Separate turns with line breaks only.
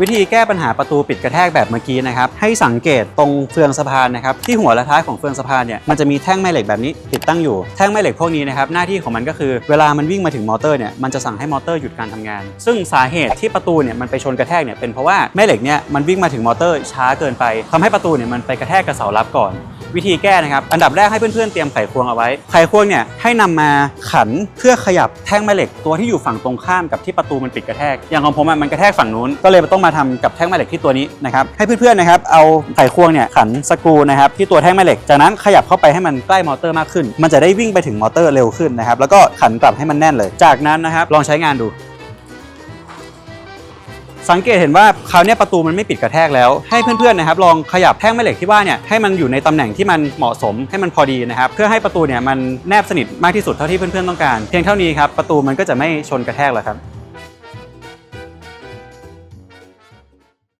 วิธีแก้ปัญหาประตูปิดกระแทกแบบเมื่อกี้นะครับ ให้สังเกตตรงเฟืองสะพานนะครับที่หัวและท้ายของเฟืองสะพานเนี่ยมันจะมีแท่งแม่เหล็กแบบนี้ติดตั้งอยู่แท่งแม่เหล็กพวกนี้นะครับหน้าที่ของมันก็คือเวลามันวิ่งมาถึงมอเตอร์เนี่ยมันจะสั่งให้มอเตอร์หยุดการทำงาน ซึ่งสาเหตุที่ประตูเนี่ยมันไปชนกระแทกเนี่ยเป็นเพราะว่าแม่เหล็กเนี่ยมันวิ่งมาถึงมอเตอร์ช้าเกินไปทำให้ประตูเนี่ยมันไปกระแทกกับเสารับก่อน วิธีแก้นะครับอันดับแรกให้เพื่อนๆเตรียมไขควงเอาไว้ ไขควงเนี่ยให้นำมาขันเพื่อขยับแท่งแม่เหล็กตัวที่อยู่ฝั่งตรงข้ามกับที่ประตูมันปิดกระแทก อย่างของผมมันกระแทกฝั่งนู้นก็เลยต้องมาทำกับแท่งแม่เหล็กที่ตัวนี้นะครับให้เพื่อนๆนะครับเอาไขควงเนี่ยขันสกรูนะครับที่ตัวแท่งแม่เหล็กจากนั้นขยับเข้าไปให้มันใกล้มอเตอร์มากขึ้น มันจะได้วิ่งไปถึงมอเตอร์เร็วขึ้นนะครับแล้วก็ขันกลับให้มันแน่นเลย จากนั้นนะครับลองใช้งานดู สังเกตเห็นว่าคราวนี้ประตูมันไม่ปิดกระแทกแล้ว ให้เพื่อนๆนะครับลองขยับแท่งแม่เหล็กที่ว่าเนี่ยให้มันอยู่ในตำแหน่งที่มันเหมาะสมให้มันพอดีนะครับเพื่อให้ประตูเนี่ยมันแนบสนิทมากที่สุดเท่าที่เพื่อนๆต้องการ เพียงเท่านี้ครับประตูมันก็จะไม่ชนกระแทกแล้วครับ